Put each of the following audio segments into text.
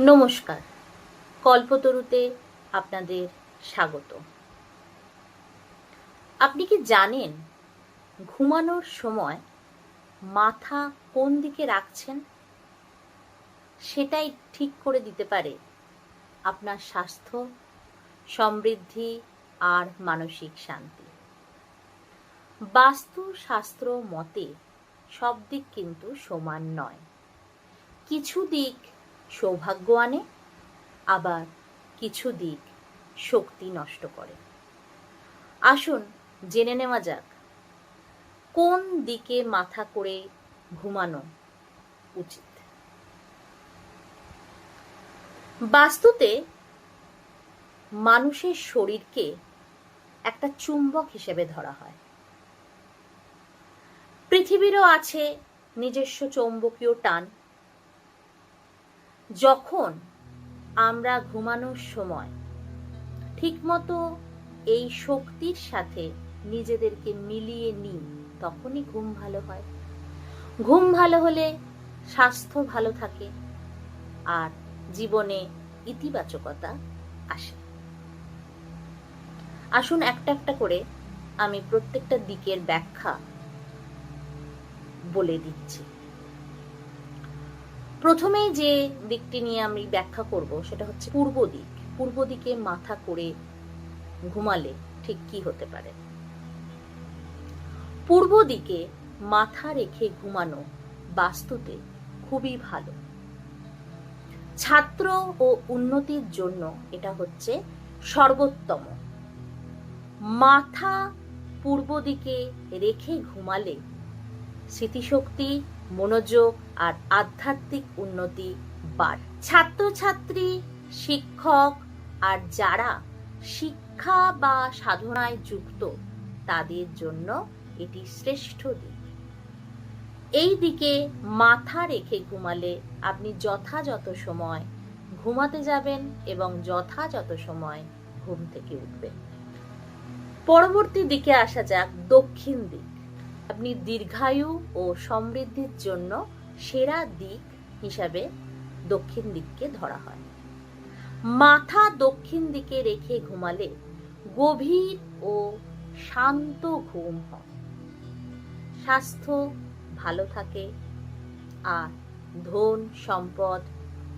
নমস্কার। কল্পতরুতে আপনাদের স্বাগত। আপনি কি জানেন ঘুমানোর সময় মাথা কোন দিকে রাখছেন? সেটাই ঠিক করে দিতে পারে আপনার স্বাস্থ্য, সমৃদ্ধি আর মানসিক শান্তি। বাস্তু শাস্ত্র মতে সব দিক কিন্তু সমান নয়। কিছু দিক সৌভাগ্য আনে, আবার কিছু দিক শক্তি নষ্ট করে। আসুন জেনে নেওয়া যাক, কোন দিকে মাথা করে ঘুমানো উচিত? বাস্তুতে মানুষের শরীরকে একটা চুম্বক হিসেবে ধরা হয়। পৃথিবীরও আছে নিজস্ব চৌম্বকীয় টান যখন আমরা ঘুমানোর সময় ঠিকমতো এই শক্তির সাথে নিজেদেরকে মিলিয়ে নিই, তখনই ঘুম ভালো হয়। ঘুম ভালো হলে স্বাস্থ্য ভালো থাকে আর জীবনে ইতিবাচকতা আসে। আসুন একটা একটা করে আমি প্রত্যেকটা দিকের ব্যাখ্যা বলে দিচ্ছি। প্রথমে যে দিকটি নিয়ে আমি ব্যাখ্যা করব, সেটা হচ্ছে পূর্ব দিক। পূর্ব দিকে মাথা করে ঘুমালে ঠিক কি হতে পারে? পূর্ব দিকে মাথা রেখে ঘুমানো বাস্তুতে খুবই ভালো। ছাত্র ও উন্নতির জন্য এটা হচ্ছে সর্বোত্তম মাথা পূর্ব দিকে রেখে ঘুমালে স্মৃতিশক্তি মনোযোগ আর আধ্যাত্মিক উন্নতি বাড়। ছাত্রছাত্রী, শিক্ষক আর যারা শিক্ষা বা সাধনায় যুক্ত, তাদের জন্য এটি শ্রেষ্ঠ দিক। এই দিকে মাথা রেখে ঘুমালে আপনি যথাযথ সময় ঘুমাতে যাবেন এবং যথাযথ সময় ঘুম থেকে উঠবেন। পরবর্তী দিকে আসা যাক দক্ষিণ দিক। আপনি দীর্ঘায়ু ও সমৃদ্ধির জন্য সেরা দিক হিসাবে দক্ষিণ দিককে ধরা হয়। মাথা দক্ষিণ দিকে রেখে ঘুমালে গভীর ও শান্ত ঘুম হয়। স্বাস্থ্য ভালো থাকে আর ধন সম্পদ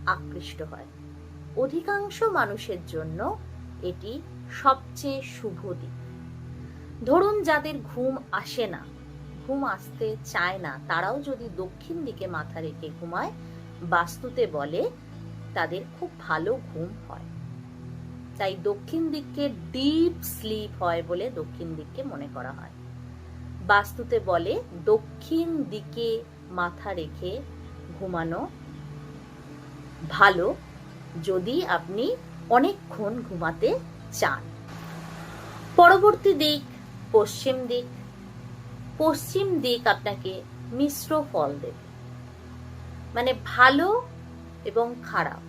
আকৃষ্ট হয়। অধিকাংশ মানুষের জন্য এটি সবচেয়ে শুভ দিক। ধরুন যাদের ঘুম আসে না ঘুম আসতে চায় না। তারাও যদি দক্ষিণ দিকে মাথা রেখে ঘুমায়, বাস্তুতে বলে তাদের খুব ভালো ঘুম হয়। তাই দক্ষিণ দিককে ডিপ স্লিপ হয় বলে দক্ষিণ দিককে মনে করা হয়। বাস্তুতে বলে দক্ষিণ দিকে মাথা রেখে ঘুমানো ভালো যদি আপনি অনেকক্ষণ ঘুমাতে চান। পরবর্তী দিক, পশ্চিম দিক পশ্চিম দিক আপনাকে মিশ্র ফল দেবে। মানে ভালো এবং খারাপ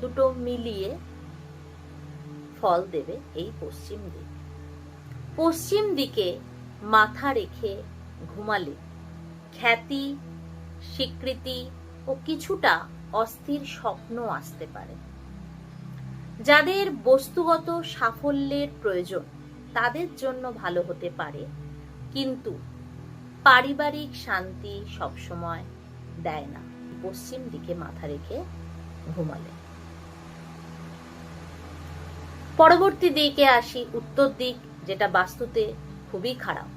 দুটো মিলিয়ে ফল দেবে এই পশ্চিম দিক। পশ্চিম দিকে মাথা রেখে ঘুমালে খ্যাতি, স্বীকৃতি ও কিছুটা অস্থির স্বপ্ন আসতে পারে। যাদের বস্তুগত সাফল্যের প্রয়োজন তাদের জন্য ভালো হতে পারে। কিন্তু পারিবারিক শান্তি সবসময় দেয় না। পশ্চিম দিকে মাথা রেখে ঘুমালে। পরবর্তী দিকে আসি উত্তর দিক, যেটা বাস্তুতে খুবই খারাপ।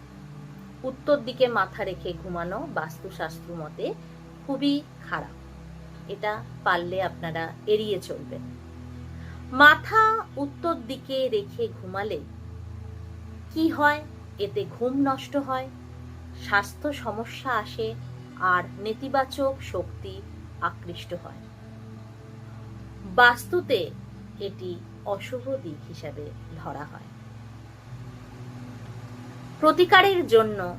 উত্তর দিকে মাথা রেখে ঘুমানো বাস্তুশাস্ত্র মতে খুবই খারাপ। এটা পারলে আপনারা এড়িয়ে চলবেন। মাথা উত্তর দিকে রেখে ঘুমালে কি হয়? এতে ঘুম নষ্ট হয়। স্বাস্থ্য সমস্যা আসে আর নেতিবাচক শক্তি আকৃষ্ট হয়। বাস্তুতে এটি অশুভ দিক হিসাবে ধরা হয়। প্রতিকারের জন্য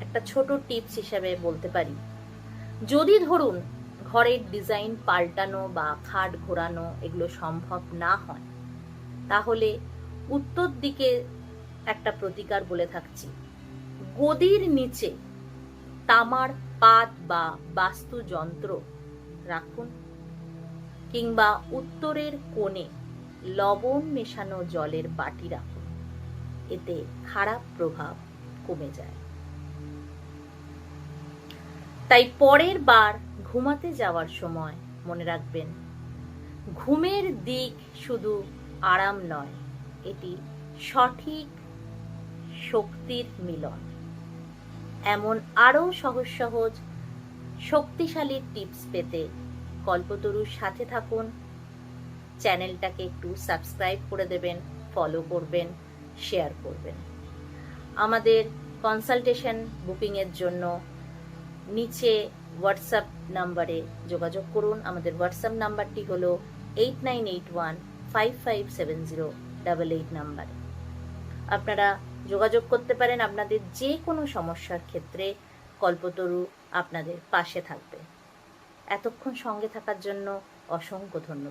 একটা ছোট টিপস হিসাবে বলতে পারি। যদি ধরুন ঘরের ডিজাইন পাল্টানো বা খাট ঘোরানো এগুলো সম্ভব না হয়, তাহলে উত্তর দিকে একটা প্রতিকার বলে থাকছি। গদির নিচে। তামার পাত বা বাস্তু যন্ত্র রাখুন কিংবা উত্তরের কোণে লবণ মেশানো জলের বাটি রাখুন। এতে খারাপ প্রভাব কমে যায়। তাই পরের বার ঘুমাতে যাওয়ার সময় মনে রাখবেন, ঘুমের দিক শুধু আরাম নয়, এটি সঠিক শক্তির মিলন। এমন আরও সহজ সহজ, শক্তিশালী টিপস পেতে কল্পতরুর সাথে থাকুন। চ্যানেলটাকে একটু সাবস্ক্রাইব করে দেবেন ফলো করবেন শেয়ার করবেন। আমাদের কনসালটেশন বুকিংয়ের জন্য নিচে হোয়াটসঅ্যাপ নাম্বারে যোগাযোগ করুন। আমাদের হোয়াটসঅ্যাপ নাম্বারটি হলো eight nine eight one five five seven zero double eight number আপনারা যোগাযোগ করতে পারেন আপনাদের যে কোনো সমস্যার ক্ষেত্রে। কল্পতরু আপনাদের পাশে থাকবে। এতক্ষণ সঙ্গে থাকার জন্য অসংখ্য ধন্যবাদ।